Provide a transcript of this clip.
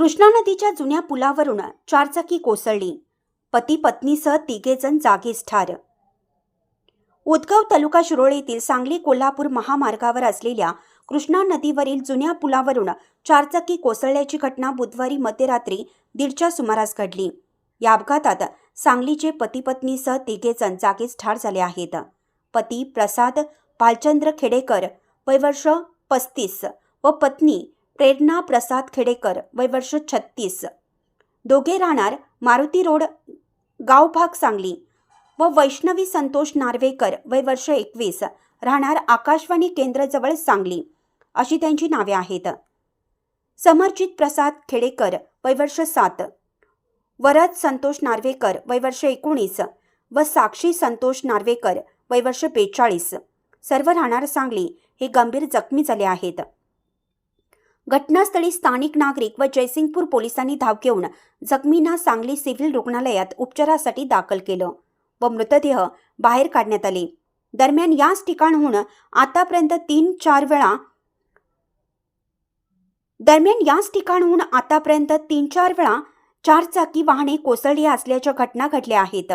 कृष्णा नदीच्या जुन्या पुलावरून चारचाकी कोसळली. पती पत्नीसह तिघेजण जागीच ठार. उदगव तालुका शिरोळीतील येथील सांगली कोल्हापूर महामार्गावर असलेल्या कृष्णा नदीवरील जुन्या पुलावरून चारचाकी कोसळल्याची घटना बुधवारी मध्यरात्री दीडच्या सुमारास घडली. या अपघातात सांगलीचे पती पत्नीसह तिघेजण जागीच ठार झाले आहेत. पती प्रसाद भालचंद्र खेडेकर वय वर्ष पस्तीस व पत्नी प्रेरणा प्रसाद खेडेकर वय वर्ष छत्तीस. दोघे राहणार मारुती रोड गावभाग सांगली. व वैष्णवी संतोष नार्वेकर वय वर्ष एकवीस राहणार आकाशवाणी केंद्रजवळ सांगली. अशी त्यांची नावे आहेत. समरजित प्रसाद खेडेकर वय वर्ष सात. वरद संतोष नार्वेकर वय वर्ष एकोणीस. व साक्षी संतोष नार्वेकर वय वर्ष बेचाळीस. सर्व राहणार सांगली. हे गंभीर जखमी झाले आहेत. घटनास्थळी स्थानिक नागरिक व जयसिंगपूर पोलिसांनी धाव घेऊन जखमींना सांगली सिव्हिल रुग्णालयात उपचारासाठी दाखल केलं व मृतदेह बाहेर काढण्यात आले. दरम्यान याच ठिकाणहून आतापर्यंत तीन चार वेळा दरम्यान याच ठिकाणहून आतापर्यंत तीन चार वेळा चारचाकी वाहने कोसळली असल्याच्या घटना घडल्या आहेत.